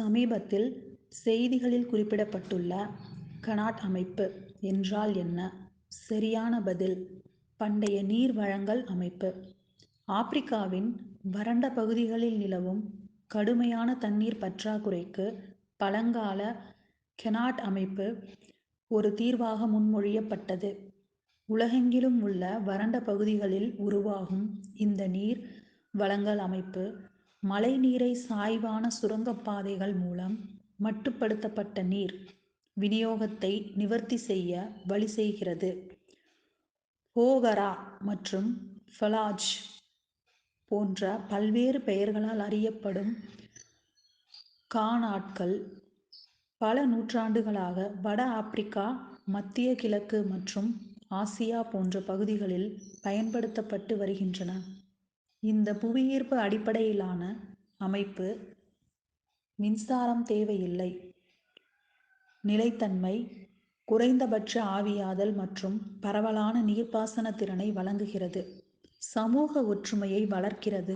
சமீபத்தில் செய்திகளில் குறிப்பிடப்பட்டுள்ள கனாட் அமைப்பு என்றால் என்ன? சரியான பதில். பண்டைய நீர் வழங்கல் அமைப்பு. ஆப்பிரிக்காவின் வறண்ட பகுதிகளில் நிலவும் கடுமையான தண்ணீர் பற்றாக்குறைக்கு பழங்கால கெனாட் அமைப்பு ஒரு தீர்வாக முன்மொழியப்பட்டது. உலகெங்கிலும் உள்ள வறண்ட பகுதிகளில் உருவாகும் இந்த நீர் வழங்கல் அமைப்பு மழை நீரை சாய்வான சுரங்கப்பாதைகள் மூலம் மட்டுப்படுத்தப்பட்ட நீர் விநியோகத்தை நிவர்த்தி செய்ய வழி செய்கிறது. போகரா மற்றும் ஃபலாஜ் போன்ற பல்வேறு பெயர்களால் அறியப்படும் கானாட்கள் பல நூற்றாண்டுகளாக வட ஆப்பிரிக்கா மத்திய கிழக்கு மற்றும் ஆசியா போன்ற பகுதிகளில் பயன்படுத்தப்பட்டு வருகின்றன. இந்த புவியீர்ப்பு அடிப்படையிலான அமைப்பு மின்சாரம் தேவையில்லை. நிலைத்தன்மை குறைந்தபட்ச ஆவியாதல் மற்றும் பரவலான நீர்ப்பாசன திறனை வழங்குகிறது. சமூக ஒற்றுமையை வளர்க்கிறது.